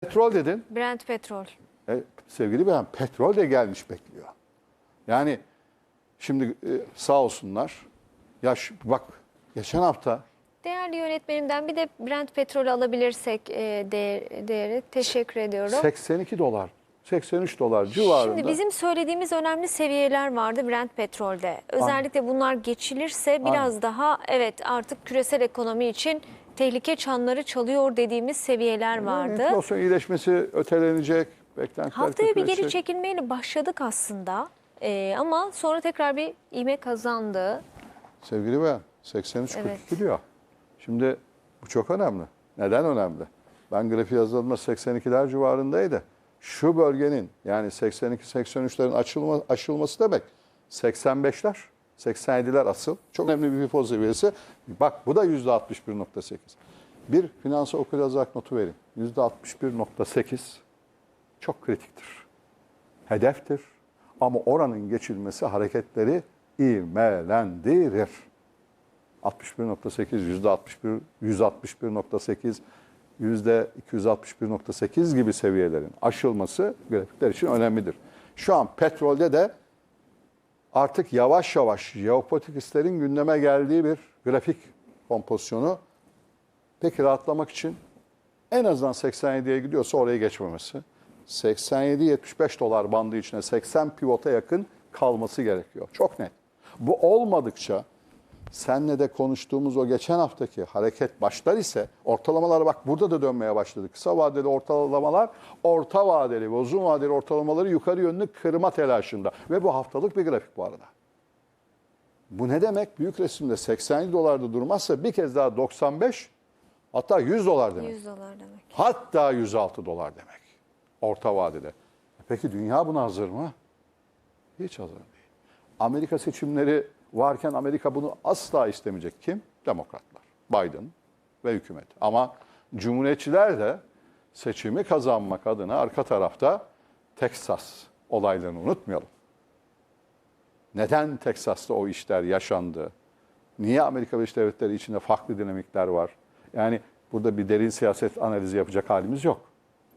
Petrol dedin. Brent petrol. E, sevgili beyan petrol de gelmiş bekliyor. Yani şimdi e, sağ olsunlar. Ya şu- bak geçen hafta Değerli yönetmenimden bir de Brent petrolü alabilirsek e, değer, değeri teşekkür ediyorum. 82 dolar, 83 dolar civarında. Şimdi bizim söylediğimiz önemli seviyeler vardı Brent petrolde. Özellikle bunlar geçilirse biraz daha evet artık küresel ekonomi için tehlike çanları çalıyor dediğimiz seviyeler vardı. Enflasyon iyileşmesi ötelenecek. Beklentiler Haftaya bir geri çekilmeyle başladık aslında. E, ama sonra tekrar bir ivme kazandı. Sevgili beyan 83 Evet. 42 diyor. Şimdi bu çok önemli. Neden önemli? Ben grafiği yazıldığımda 82'ler civarındaydı. Şu bölgenin yani 82-83'lerin açılma, aşılması demek 85'ler, 87'ler asıl. Çok önemli bir FIFO seviyesi. Bak bu da %61.8. Bir finansal okuryazarlık notu verin. %61.8 çok kritiktir. Hedeftir. Ama oranın geçilmesi hareketleri ivmelendirir. 61.8, yüzde 61, 161.8, yüzde 261.8 gibi seviyelerin aşılması grafikler için önemlidir. Şu an petrolde de artık yavaş yavaş jeopolitikistlerin gündeme geldiği bir grafik kompozisyonu. Peki rahatlamak için en azından 87'ye gidiyorsa oraya geçmemesi. 87-75 dolar bandı içine 80 pivota yakın kalması gerekiyor. Çok net. Bu olmadıkça senle de konuştuğumuz o geçen haftaki hareket başlar ise ortalamalar bak burada da dönmeye başladı. Kısa vadeli ortalamalar orta vadeli ve uzun vadeli ortalamaları yukarı yönlü kırma telaşında. Ve bu haftalık bir grafik bu arada. Bu ne demek? Büyük resimde 80 dolarda durmazsa bir kez daha 95 hatta 100 dolar demek. 100 dolar demek. Hatta 106 dolar demek. Orta vadede. E Peki dünya buna hazır mı? Hiç hazır değil. Amerika seçimleri varken Amerika bunu asla istemeyecek. Kim? Demokratlar. Biden ve hükümet. Ama Cumhuriyetçiler de seçimi kazanmak adına arka tarafta Teksas olaylarını unutmayalım. Neden Teksas'ta o işler yaşandı? Niye Amerika Birleşik Devletleri içinde farklı dinamikler var? Yani burada bir derin siyaset analizi yapacak halimiz yok.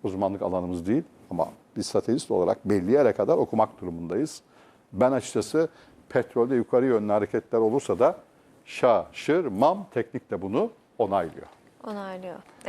Uzmanlık alanımız değil ama bir stratejist olarak belli yere kadar okumak durumundayız. Ben açıkçası petrolde yukarı yönlü hareketler olursa da şaşırmam. Teknik de bunu onaylıyor. Onaylıyor. Evet.